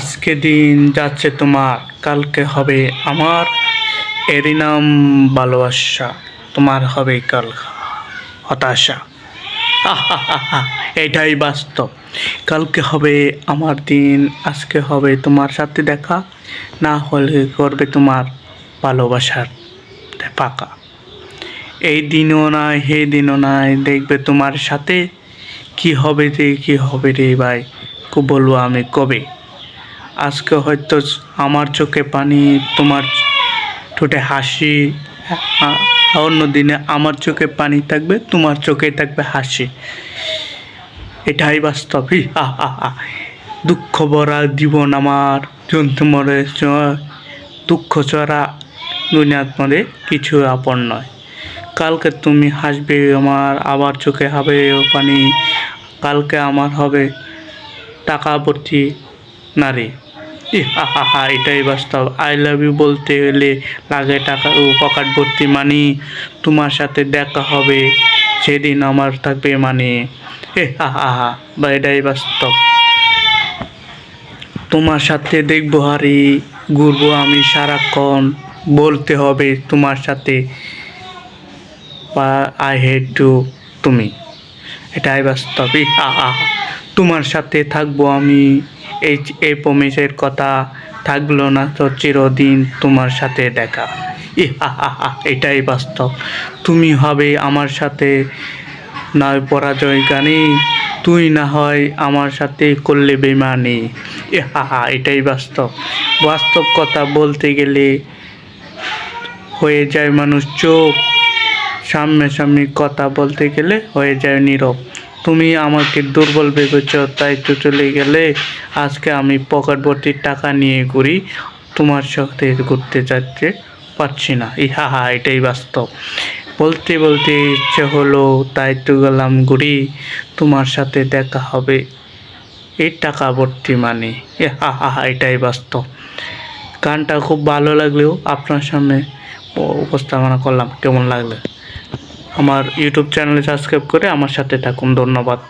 আজকে দিন যাচ্ছে তোমার, কালকে হবে আমার, এরই নাম ভালোবাসা, তোমার হবে কাল হতাশা। এটাই বাস্তব। কালকে হবে আমার দিন, আজকে হবে তোমার সাথে দেখা, না হলে করবে তোমার ভালোবাসার পাকা এই দিনও নাই, হে দিনও নাই, দেখবে তোমার সাথে, কি হবে রে কি হবে রে ভাই বলব আমি কবে? আজকে হয়তো আমার চোখে পানি, তোমার ঠোঁটে হাসি অন্য দিনে আমার চোখে পানি থাকবে, তোমার চোখে থাকবে হাসি। এটাই বাস্তব। দুঃখ ভরা জীবন আমার, জন্তু মরে দুঃখ চড়া দুনিয়াত মরে কিছু আপন নয়। কালকে তুমি হাসবে আমার, আবার চোখে হবে পানি, কালকে আমার হবে টাকা ভর্তি নারী। হা এটাই বাস্তব। আই লাভ ইউ বলতে গেলে লাগে টাকা ও পকেট ভর্তি মানি তোমার সাথে দেখা হবে, সেদিন আমার থাকবে মানে এ হা হা বা এটাই বাস্তব। তোমার সাথে দেখব হারি, ঘুরবো আমি সারাক্ষণ। বলতে হবে তোমার সাথে, বা আই হেট টু তুমি। এটাই বাস্তব। তোমার সাথে থাকব আমি। এই এই প্রমিসের কথা থাকল না তো চিরদিন তোমার সাথে দেখা। এটাই বাস্তব। তুমি হবে আমার সাথে, নয় পরাজয় গানি। তুই না হয় আমার সাথে করলে বেমানি। এ হা হা, এটাই বাস্তব। বাস্তব কথা বলতে গেলে হয়ে যায় মানুষ চোখ সামনে সামনে কথা বলতে গেলে হয়ে যায় নীরব। তুমি আমাকে দুর্বল ভেবেছ, তাই তো চলে গেলে। আজকে আমি পকেট ভর্তি টাকা নিয়ে ঘুরি, তোমার সাথে ঘুরতে যাচ্ছে পারছি না। ইহা, হা, এটাই বাস্তব। বলতে বলতে ইচ্ছে হলো, তাই তো গেলাম ঘুরি, তোমার সাথে দেখা হবে। এই টাকা ভর্তি মানে। হা হা হা, এটাই বাস্তব। গানটা খুব ভালো লাগলেও আপনার সামনে উপস্থাপনা করলাম। কেমন লাগল? আমার ইউটিউব চ্যানেলে সাবস্ক্রাইব করে আমার সাথে থাকুন। ধন্যবাদ।